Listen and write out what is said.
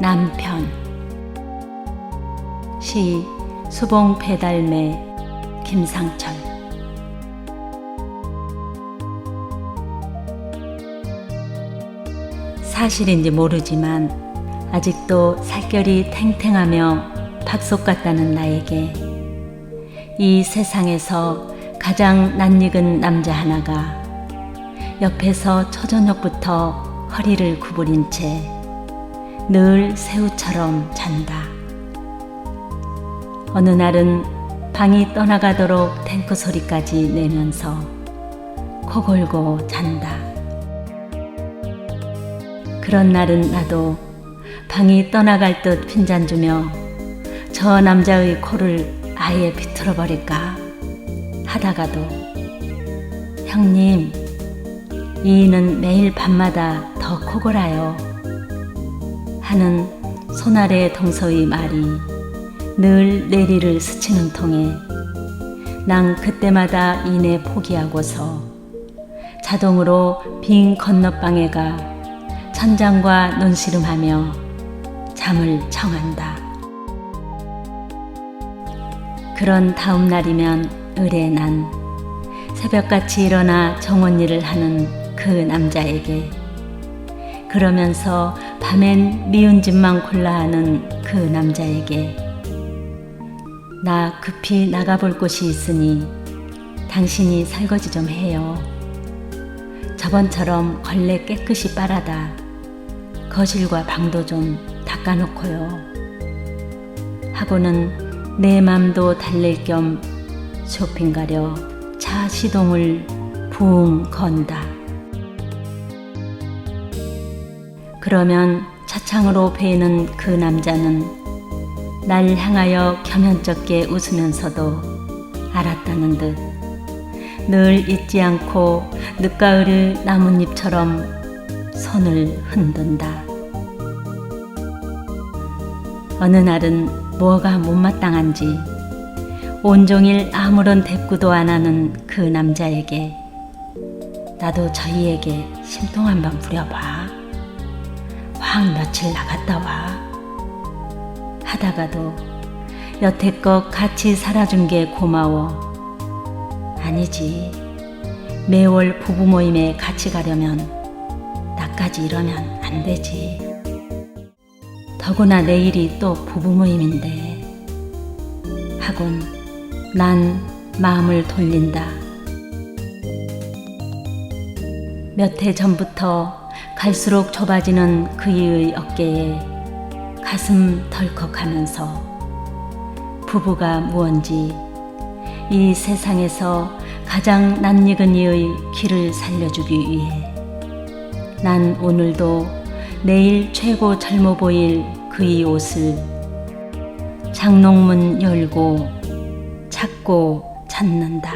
남편. 시 수봉 배달매 김상철. 사실인지 모르지만 아직도 살결이 탱탱하며 박속 같다는 나에게 이 세상에서 가장 낯익은 남자 하나가 옆에서 초저녁부터 허리를 구부린 채 늘 새우처럼 잔다. 어느 날은 방이 떠나가도록 탱크 소리까지 내면서 코 골고 잔다. 그런 날은 나도 방이 떠나갈 듯 핀잔 주며 저 남자의 코를 아예 비틀어 버릴까 하다가도 형님 이인은 매일 밤마다 더 코골아요 하는 손아래 동서의 말이 늘 내리를 스치는 통에 난 그때마다 이내 포기하고서 자동으로 빈 건너방에 가 천장과 눈시름하며 잠을 청한다. 그런 다음 날이면 의뢰 난 새벽같이 일어나 정원 일을 하는 그 남자에게 그러면서 밤엔 미운 집만 골라 하는 그 남자에게 나 급히 나가볼 곳이 있으니 당신이 설거지 좀 해요. 저번처럼 걸레 깨끗이 빨아다 거실과 방도 좀 닦아놓고요. 하고는 내 맘도 달랠 겸 쇼핑 가려 차 시동을 붕 건다. 그러면 차창으로 베이는 그 남자는 날 향하여 겸연쩍게 웃으면서도 알았다는 듯 늘 잊지 않고 늦가을의 나뭇잎처럼 손을 흔든다. 어느 날은 뭐가 못마땅한지 온종일 아무런 대꾸도 안 하는 그 남자에게 나도 저희에게 심통 한번 부려봐. 확 며칠 나갔다 와. 하다가도 여태껏 같이 살아준 게 고마워. 아니지. 매월 부부 모임에 같이 가려면 나까지 이러면 안 되지. 더구나 내일이 또 부부 모임인데. 하곤 난 마음을 돌린다. 몇 해 전부터 갈수록 좁아지는 그이의 어깨에 가슴 덜컥하면서 부부가 무언지 이 세상에서 가장 낯익은 이의 길을 살려주기 위해 난 오늘도 내일 최고 젊어 보일 그의 옷을 장롱문 열고 찾고 찾는다.